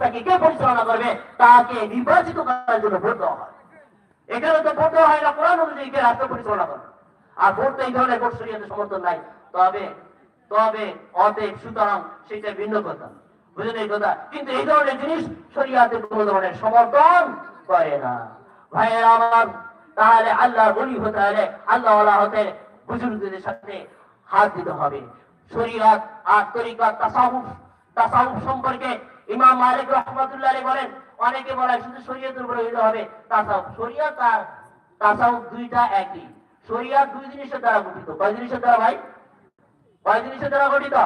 তাকে কে পরিচালনা করবে? তাকে নির্বাচিত করার জন্য ভোট দেওয়া হয়। এখানে তো ভোট দেওয়া হয় না, কোরআন অনুযায়ী কে রাষ্ট্র পরিচালনা করে আর ভোট তো এই ধরনের ভোট শরীয়তে সমর্থন নাই। তবে তবে অতএব সুতরাং সেটা ভিন্ন কথা। বুঝলেন এই কথা? কিন্তু এই ধরনের জিনিস ধরনের সমর্থন করে না। ভাইয়ের আমার, তাহলে বলি হতে হলে আল্লাহ হতে বুজুর্গদের সাথে হাত দিতে হবে। শরিয়াত আর তরিকাত তাসাউফ তাসাউফ সম্পর্কে ইমাম মালিক রহমতুল্লাহ বলেন, অনেকে বলে শুধু শরীয়তের উপরে হইতে হবে। তাসাউফ শরিয়াত আর তাসাউফ দুইটা একই। শরিয়াত দুই জিনিসের দ্বারা গঠিত। কয় জিনিসের দ্বারা ভাই? কয় জিনিসের দ্বারা গঠিত?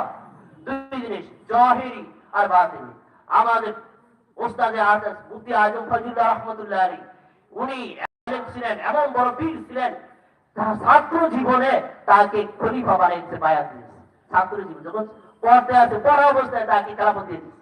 দুই জিনিস, জহিরি আর বাতিনি আমাদের ওস্তাদে আজাদ মুফতি আজম ফজলুল্লাহ রহমতুল্লাহ আলী উনি ছিলেন, এমন বড় পীর ছিলেন তার ছাত্র জীবনে তাকে খলিফা বানাইতে বায়াত ছাত্র জীবন, যখন পড়তে আছে, পড়া অবস্থায় তাকে খেলাফত দিয়ে দিয়েছে।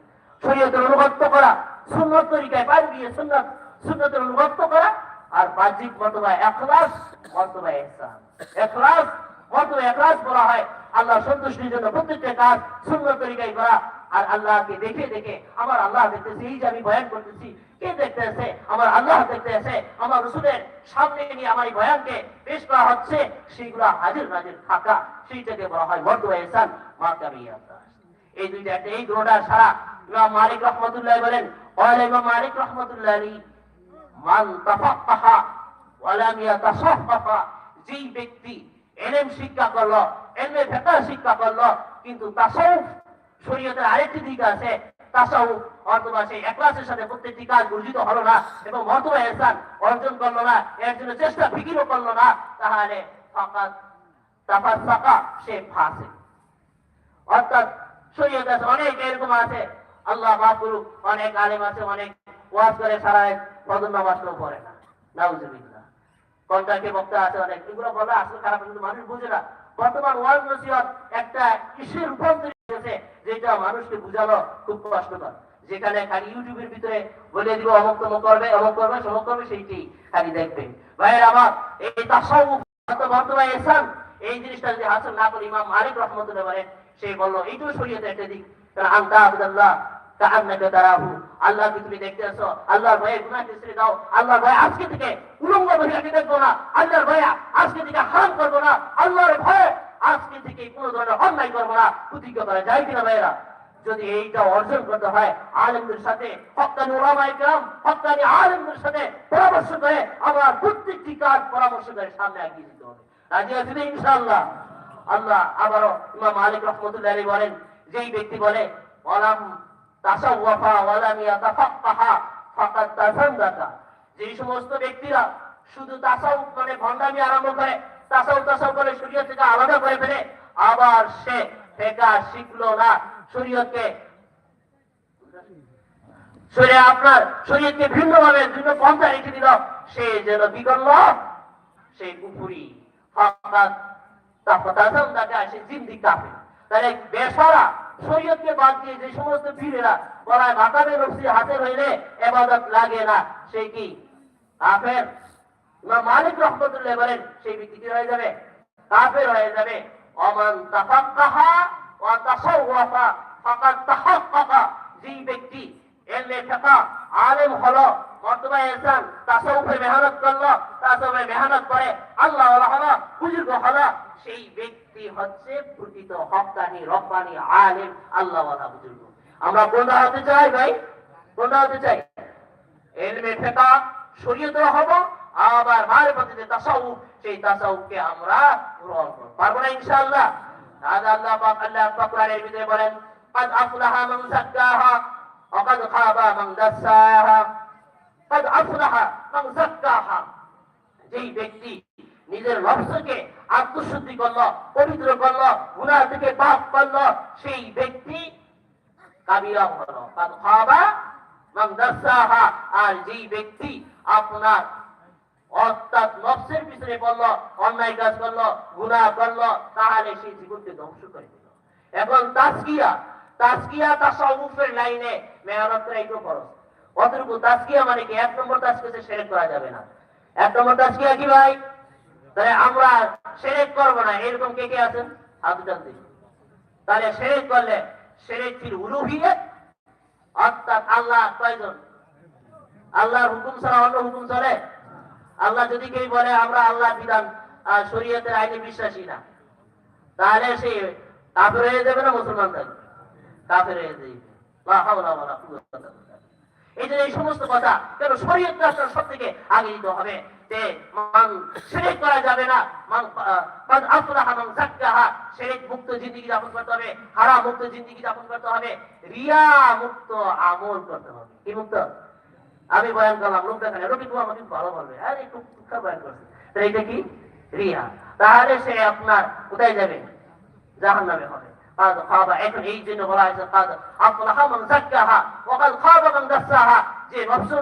শরীয়তের অনুগত্য করা, সুন্নত তরিকায় পার দিয়ে সুন্নত, সুন্নতের অনুগত্য করা আর বাহ্যিক মতবা এখলাস, মতবা ইহসান এখলাস, মতবা বলা হয় আল্লাহ সন্তুষ্টির জন্য প্রত্যেকটা কাজ সুন্নত তরিকায় করা। আর আল্লাহকে দেখে দেখে আমার আল্লাহ দেখতেছে, এই যে আমি বয়ান করতেছি, কে দেখতেছে? আমার আল্লাহ দেখতেছে, আমার রসুলের সামনে নিয়ে আমার এই বয়ানকে পেশ করা হচ্ছে, সেইগুলা হাজির নাজির থাকা, সেইটাকে বলা হয় মর্দ এহসান মাকামিয়া এই দুইটা এই সারা ইমাম মালিক রহমতুল্লাহ বলেন মালিক রহমতুল্লাহ মান তাফাক্কাহা ব্যক্তি শিক্ষা করল, এলমে ফিকহ শিক্ষা করল, কিন্তু তাসাউফ শরীয়তের আরেকটি দিক আছে, তাসাউফ অথবা সেই একলাসের সাথে প্রত্যেকটি কাজ হলো না এবং মর্তবা এহসান অর্জন করল না, এর জন্য চেষ্টা ফিকিরও করল না, তাহলে তাফাসাকা সে ফাসে অর্থাৎ আছে অনেক এরকম আছে। আল্লাহ মাফ অনেক আলেম আছে, অনেক ওয়াজ করে সারা ফজর নামাজটাও পড়ে না। বর্তমান খালি ইউটিউবের ভিতরে বলে দিব, অমুক করবে অমুক করবে সেইটি খালি দেখবে। ভাইয়ের আমার, এই এই জিনিসটা যদি হাসিল না করে ইমাম মালিক রহমতুল্লাহ সে বলল এইটাও শরীয়তে একটা দিক। আন্তা আবদুল্লাহ যদি এইটা অর্জন করতে হয়, আলেমদের সাথে হকানি সাথে পরামর্শ করে আমরা প্রত্যেকটি কাজ পরামর্শ করে সামনে এগিয়ে দিতে হবে। আছেন ইনশাআল্লাহ? আল্লাহ আবারও ইমাম মালিক রহমতুল্লাহ বলেন, যেই ব্যক্তি বলে যেই সমস্ত ব্যক্তিরা শুধু মানে ভণ্ডামি আরম্ভ করে করে থেকে আলাদা করে ফেলে, আবার সে ফেকা শিখলো না আপনার শরীয়তকে ভিন্ন ভাবে ভিন্ন পন্থা রেখে দিল, সে যেন বিগল্ল সে কুপুরি ফাকাদ তাফতাসাম তাকে জিন্দি কাফে তাহলে বেসারা শরীয়তকে বাদ দিয়ে যে সমস্ত পীরেরা বলায় মাকাবে রসি হাতে হইলে এবাদত লাগে না। সেই কি? কাফের? মালিক রহমতুল্লাহ বলেন, সেই ব্যক্তি কি হয়ে যাবে? কাফের হয়ে যাবে। অমান তাফাক্কাহা ওয়া তাসাওয়াফা, ফাকাদ তাহাক্কাকা। যেই ব্যক্তি এলমে ফিকহ আলেম হলো মর্তবা ইহসান তাসাউফে মেহনত করলো তাসাউফে মেহনত করে আল্লাহ ওয়ালা হলো বুজুর্গ হলো সেই ব্যক্তি হচ্ছে প্রকৃত হক্কানি রব্বানি আলেম আল্লাহ ওয়ালা বুজুর্গ আমরা কোনটা হতে চাই ভাই কোনটা হতে চাই এলমে ফিকহ শরীয়তের হব আবার মারিফাতে তাসাউফ সেই তাসাউফকে আমরা গ্রহণ করব পারবো না ইনশাআল্লাহ هذا الله পাক আল্লাহ পাক কোরআনের ভিতরে বলেন قد أفلح من زكاها وقد خاب من دساها যেই ব্যক্তি নিজের নফসকে আত্মশুদ্ধি করল, পবিত্র করল, গুনাহ থেকে পাপ করল, সেই ব্যক্তি আর যেই ব্যক্তি আপনার অর্থাৎ নফসের পিছনে পড়ল, অন্যায় কাজ করল, গুনাহ করল, তাহলে সেই জীবনকে ধ্বংস করে দিল। এখন তাসকিয়া তাসকিয়া তাসাউফের লাইনে মেহনত একটু অতটুকু তাসকিয়া মানে কি? এক নম্বর তাসকিয়া সেরেক করা যাবে না। এক নম্বর তাসকিয়া কি ভাই? তাহলে আমরা সেরেক করব না। এরকম কে কে আছেন? হাত জানতে তাহলে সেরেক করলে সেরেক ফির অর্থাৎ আল্লাহ কয়জন? আল্লাহর হুকুম ছাড়া অন্য হুকুম চলে? আল্লাহ যদি কেউ বলে, আমরা আল্লাহ বিধান শরীয়তের আইনে বিশ্বাসী না, তাহলে সে কাফের হয়ে যাবে না মুসলমান থাকবে? কাফের হয়ে যাবে। এই যে এই সমস্ত কথা কেন রাষ্ট্র সব থেকে আগে দিতে হবে। না মুক্ত করতে হবে মুক্ত করতে হবে, রিয়া মুক্ত করতে হবে। কি মুক্ত? আমি করলাম আমাকে ভালো একটু তাহলে এটা কি? রিয়া। তাহলে সে আপনার কোথায় যাবে? জাহান নামে হবে। قد خاب এখন এই জন্য বলা হয়েছে قد أفلح من زكاها وقد خاب من دساها যে নফস